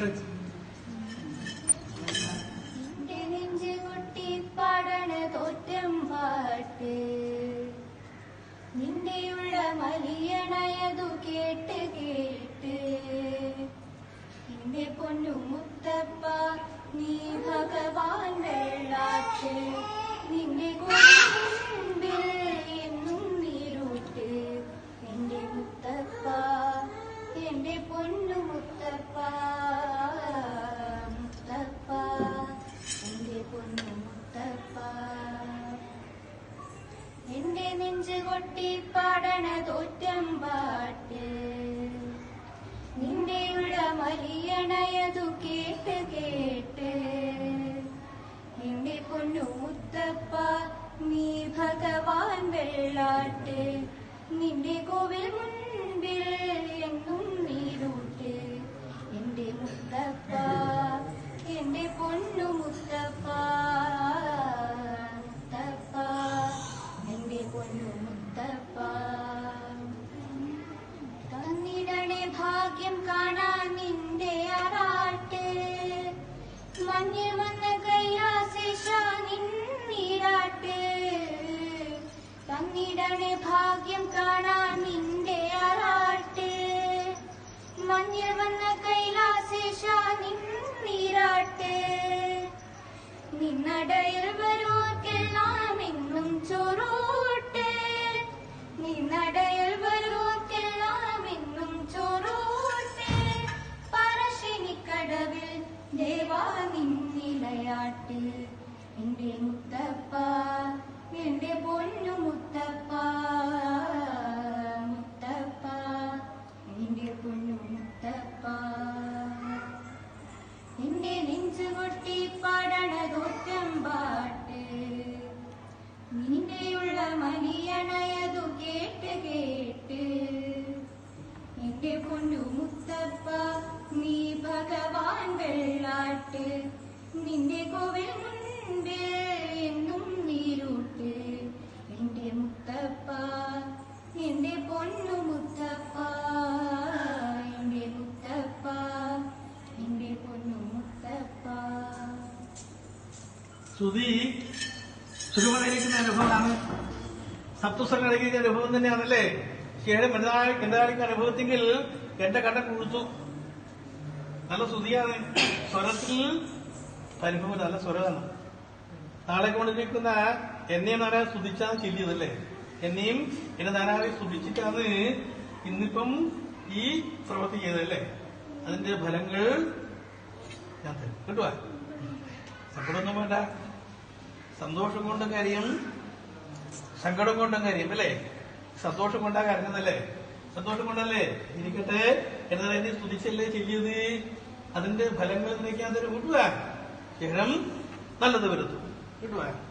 കേട്ട് നിന്റെയുള്ള മലിയണയതു കേട്ട് കേട്ട്. എന്റെ പൊന്നു മുത്തപ്പ നീ ഭഗവാൻ വെള്ളാട്ട്. നിന്റെ മുമ്പിൽ എന്നും നീരൂട്ട്. മുത്തപ്പ എന്റെ പൊന്നു മുത്തപ്പ. നെഞ്ച് കൊട്ടി പാടണ തോറ്റം പാട്ട്. നിന്റെയുള്ള മലിയണയതു കേട്ട് കേട്ട്. നിന്റെ പൊന്നു മുത്തപ്പ നീ ഭഗവാൻ വെള്ളാട്ട്. നിന്റെ കോവിൽ മുൻപിൽ തന്നിടണേ ഭാഗ്യം കാണാൻ നിന്റെ ആറാട്ട്. മഞ്ഞിൽ വന്ന കൈലാസേഷ നിന്നീരാട്ട് നിന്നടയിൽ വരുവർക്കെല്ലാം കേട്ട് കേട്ട് എന്റെ പൊന്നു മുത്തപ്പ നീ ഭഗവാൻ വെള്ളാട്ട്. നിന്റെ കോവിൽ മുൻപിൽ എന്നും നീരൂട്ട്. എന്റെ മുത്തപ്പ എന്റെ പൊന്നു മുത്തപ്പ എന്റെ മുത്തപ്പ എന്റെ പൊന്നു മുത്തപ്പ. ശ്രുതി സുഖമായിരിക്കുന്ന അനുഭവമാണ് സപ്തസ്വരങ്ങളിക്കുന്ന അനുഭവം തന്നെയാണല്ലേ? ഏഴ് കിണ്ടാളിക്ക് അനുഭവത്തെങ്കിൽ എന്റെ കണ്ട കുഴുത്തു നല്ല ശ്രുതിയാണ് സ്വരത്തിൽ അനുഭവം നല്ല സ്വരമാണ്. നാളെ കൊണ്ടിരിക്കുന്ന എന്നെ നാരായ സ്തുതിച്ചാണ് ചെല്ലിയതല്ലേ? എന്നെയും എന്നെ നാരായ സ്തുതിച്ചിട്ടാണ് ഇന്നിപ്പം ഈ പ്രവൃത്തി ചെയ്തതല്ലേ? അതിന്റെ ഫലങ്ങൾ ഞാൻ തരും. കിട്ടുവാ? സങ്കടമൊന്നും വേണ്ട. സന്തോഷം കൊണ്ട് കാര്യം സങ്കടം കൊണ്ടും അല്ലേ? സന്തോഷം കൊണ്ടാ കരഞ്ഞതല്ലേ? സന്തോഷം കൊണ്ടല്ലേ? ഇരിക്കട്ടെ. എന്നാൽ എന്നെ സ്തുതിച്ചല്ലേ ചെല്ലിയത് അതിന്റെ ഫലങ്ങൾ നിനക്ക് ഞാൻ കിട്ടുവാൻ ശേഷം നല്ലത് വരുത്തും. കിട്ടുക